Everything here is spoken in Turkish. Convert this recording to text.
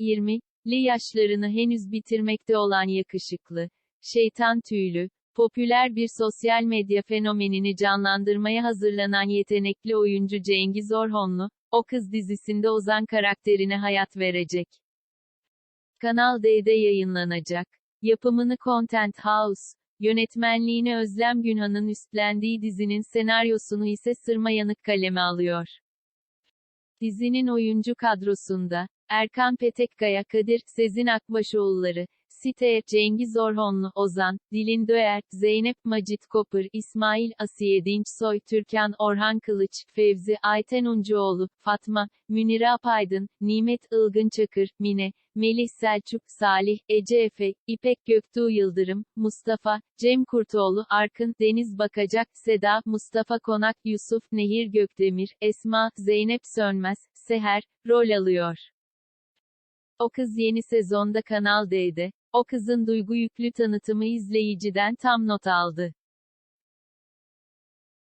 20'li yaşlarını henüz bitirmekte olan yakışıklı, şeytan tüylü, popüler bir sosyal medya fenomenini canlandırmaya hazırlanan yetenekli oyuncu Cengiz Orhonlu, O Kız dizisinde Ozan karakterine hayat verecek. Kanal D'de yayınlanacak. Yapımını Content House, yönetmenliğini Özlem Günhan'ın üstlendiği dizinin senaryosunu ise Sırma Yanık kaleme alıyor. Dizinin oyuncu kadrosunda, Erkan Petekkaya Kadir, Sezin Akbaşoğulları, Site, Cengiz Orhonlu, Ozan, Dilin Döer, Zeynep Macit Kopır, İsmail Asiye Dinçsoy, Türkan Orhan Kılıç, Fevzi Ayten Uncuoğlu, Fatma, Münire Apaydın, Nimet Ilgın Çakır, Mine, Melih Selçuk, Salih, Ece Efe, İpek Göktuğ Yıldırım, Mustafa, Cem Kurtoğlu, Arkın, Deniz Bakacak, Seda, Mustafa Konak, Yusuf, Nehir Gökdemir, Esma, Zeynep Sönmez, Seher, rol alıyor. O Kız yeni sezonda Kanal D'de, O Kız'ın duygu yüklü tanıtımı izleyiciden tam not aldı.